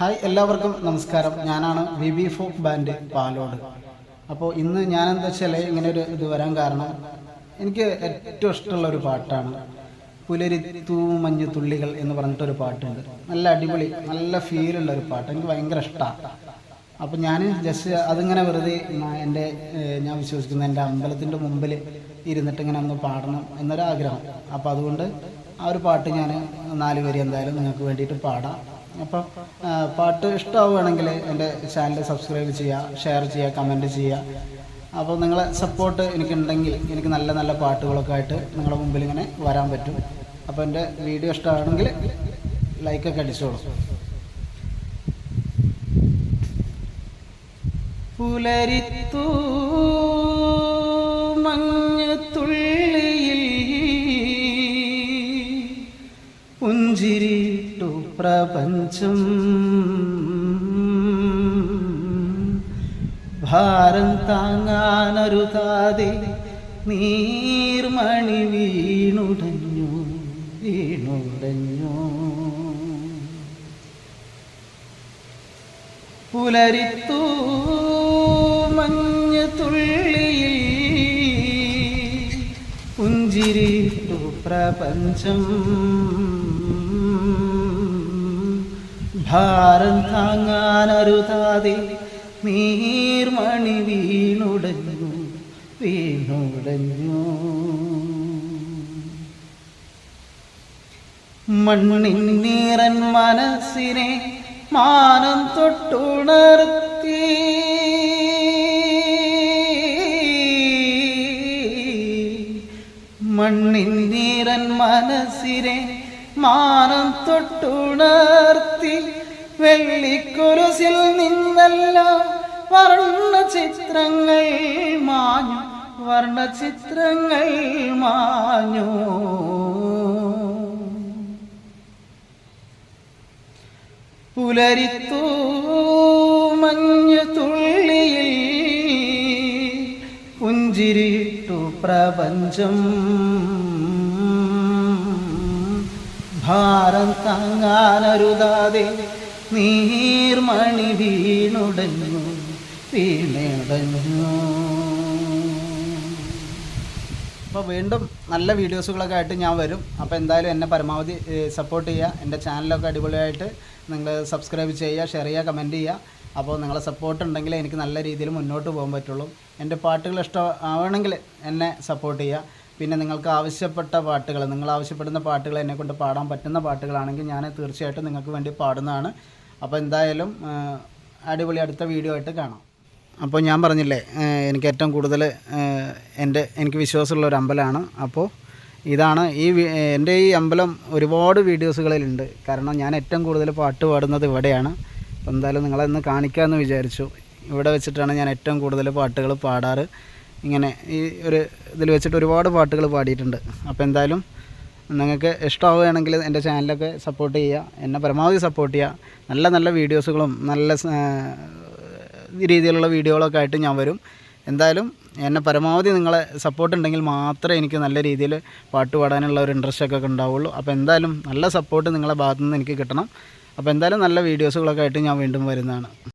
Hi എല്ലാവർക്കും നമസ്കാരം. ഞാനാണ് V B folk band Palode. അപ്പോൾ ഇന്ന് ഞാൻ എന്താ വെച്ചാൽ ഇങ്ങനെ ഒരു ഇത് വരാൻ കാരണം എനിക്ക് ഏറ്റവും ഇഷ്ടമുള്ള ഒരു പാട്ടാണ്. പുലരി തൂ മഞ്ഞ് തുള്ളികൾ എന്ന് പറഞ്ഞിട്ടൊരു പാട്ടുണ്ട്. നല്ല അടിപൊളി നല്ല ഫീലുള്ള ഒരു പാട്ട്. എനിക്ക് ഭയങ്കര ഇഷ്ടമാണ് അപ്പോൾ ഞാൻ ജസ്റ്റ് അതിങ്ങനെ വെറുതെ എന്റെ ഞാൻ വിശ്വസിക്കുന്ന എന്റെ അമ്പലത്തിന്റെ മുമ്പിൽ ഇരുന്നിട്ട് ഇങ്ങനെ ഒന്ന് പാടണം എന്നൊരാഗ്രഹം. അപ്പോൾ അതുകൊണ്ട് ആ ഒരു പാട്ട് ഞാൻ നാല് വരി എന്തായാലും നിങ്ങൾക്ക് വേണ്ടിയിട്ട് പാടാം. അപ്പോൾ ആ, പാട്ട് ഇഷ്ടമാവുകയാണെങ്കിൽ എന്റെ ചാനൽ സബ്സ്ക്രൈബ് ചെയ്യുക ഷെയർ ചെയ്യുക കമന്റ് ചെയ്യുക. അപ്പോൾ നിങ്ങളെ സപ്പോർട്ട് എനിക്കുണ്ടെങ്കിൽ എനിക്ക് നല്ല നല്ല പാട്ടുകളൊക്കെ ആയിട്ട് നിങ്ങളുടെ മുമ്പിൽ ഇങ്ങനെ വരാൻ പറ്റും. അപ്പോൾ എന്റെ വീഡിയോ ഇഷ്ടമാണെങ്കിൽ ലൈക്കൊക്കെ അടിച്ചോളൂ. പുലരിത്തൂ മഞ്ഞത്തുള്ളിയിൽ പുഞ്ചിരിട്ടു പ്രപഞ്ചം. ഭാരം താങ്ങാനരുതാതെ നീർമണി വീണുടഞ്ഞു വീണുടഞ്ഞു. പുലരിത്തു മഞ്ഞ തുള്ളി പുഞ്ചിരിട്ടു പ്രപഞ്ചം. ഭാരം താങ്ങാനരുതാതെ നീർമണി വീണുടഞ്ഞു വീണുടഞ്ഞു. മണ്ണിൻ നീറൻ മനസ്സിനെ മാനം തൊട്ടുണർത്തി മണ്ണിൻ നീരൻ മനസ്സിനെ മാനം തൊട്ടുണർത്തി വെള്ളിക്കുരുസിൽ നിന്നല്ലോ വർണ ചിത്രങ്ങൾ മാഞ്ഞു വർണ ചിത്രങ്ങൾ മാഞ്ഞു. പുലരിത്തൂ മഞ്ഞു തുള്ളിയിൽ പ്രപഞ്ചം. ഭാരം താങ്ങാനരുതാതെ നീർമണി വീണുടഞ്ഞു വീണുടഞ്ഞു. അപ്പോൾ വീണ്ടും നല്ല വീഡിയോസുകളൊക്കെ ആയിട്ട് ഞാൻ വരും. അപ്പോൾ എന്തായാലും എന്നെ പരമാവധി സപ്പോർട്ട് ചെയ്യുക. എന്റെ ചാനലൊക്കെ അടിപൊളിയായിട്ട് നിങ്ങൾ സബ്സ്ക്രൈബ് ചെയ്യുക ഷെയർ ചെയ്യുക കമന്റ് ചെയ്യുക. അപ്പോൾ നിങ്ങളെ സപ്പോർട്ട് ഉണ്ടെങ്കിൽ എനിക്ക് നല്ല രീതിയിൽ മുന്നോട്ട് പോകാൻ പറ്റുള്ളൂ. എന്റെ പാട്ടുകൾ ഇഷ്ടമാവണമെങ്കിൽ എന്നെ സപ്പോർട്ട് ചെയ്യുക. പിന്നെ നിങ്ങൾക്ക് ആവശ്യപ്പെട്ട പാട്ടുകൾ നിങ്ങൾ ആവശ്യപ്പെടുന്ന പാട്ടുകൾ എന്നെ കൊണ്ട് പാടാൻ പറ്റുന്ന പാട്ടുകളാണെങ്കിൽ ഞാൻ തീർച്ചയായിട്ടും നിങ്ങൾക്ക് വേണ്ടി പാടുന്നതാണ്. അപ്പോൾ എന്തായാലും അടിപൊളി അടുത്ത വീഡിയോ ആയിട്ട് കാണാം. അപ്പോൾ ഞാൻ പറഞ്ഞില്ലേ എനിക്ക് ഏറ്റവും കൂടുതൽ എന്റെ എനിക്ക് വിശ്വാസമുള്ള ഒരു അമ്പലമാണ്. അപ്പോൾ ഇതാണ് ഈ എന്റെ ഈ അമ്പലം ഒരുപാട് വീഡിയോസുകളിലുണ്ട് കാരണം ഞാൻ ഏറ്റവും കൂടുതൽ പാട്ട് പാടുന്നത് ഇവിടെയാണ്. അപ്പോൾ എന്തായാലും നിങ്ങളെ ഒന്ന് കാണിക്കാമെന്ന് വിചാരിച്ചു. ഇവിടെ വെച്ചിട്ടാണ് ഞാൻ ഏറ്റവും കൂടുതൽ പാട്ടുകൾ പാടാറ്. ഇങ്ങനെ ഈ ഒരു ഇതിൽ വെച്ചിട്ട് ഒരുപാട് പാട്ടുകൾ പാടിയിട്ടുണ്ട്. അപ്പോൾ എന്തായാലും നിങ്ങൾക്ക് ഇഷ്ടമാവുകയാണെങ്കിൽ എന്റെ ചാനലൊക്കെ സപ്പോർട്ട് ചെയ്യുക. എന്നെ പരമാവധി സപ്പോർട്ട് ചെയ്യുക. നല്ല നല്ല വീഡിയോസുകളും നല്ല രീതിയിലുള്ള വീഡിയോകളൊക്കെ ആയിട്ട് ഞാൻ വരും. എന്തായാലും എന്നെ പരമാവധി നിങ്ങളെ സപ്പോർട്ട് ഉണ്ടെങ്കിൽ മാത്രമേ എനിക്ക് നല്ല രീതിയിൽ പാട്ട് പാടാനുള്ള ഒരു ഇൻട്രസ്റ്റ് ഒക്കെ ഉണ്ടാവുള്ളൂ. അപ്പോൾ എന്തായാലും നല്ല സപ്പോർട്ട് നിങ്ങളുടെ ഭാഗത്തുനിന്ന് എനിക്ക് കിട്ടണം. അപ്പോൾ എന്തായാലും നല്ല വീഡിയോസുകളൊക്കെ ആയിട്ട് ഞാൻ വീണ്ടും വരുന്നതാണ്.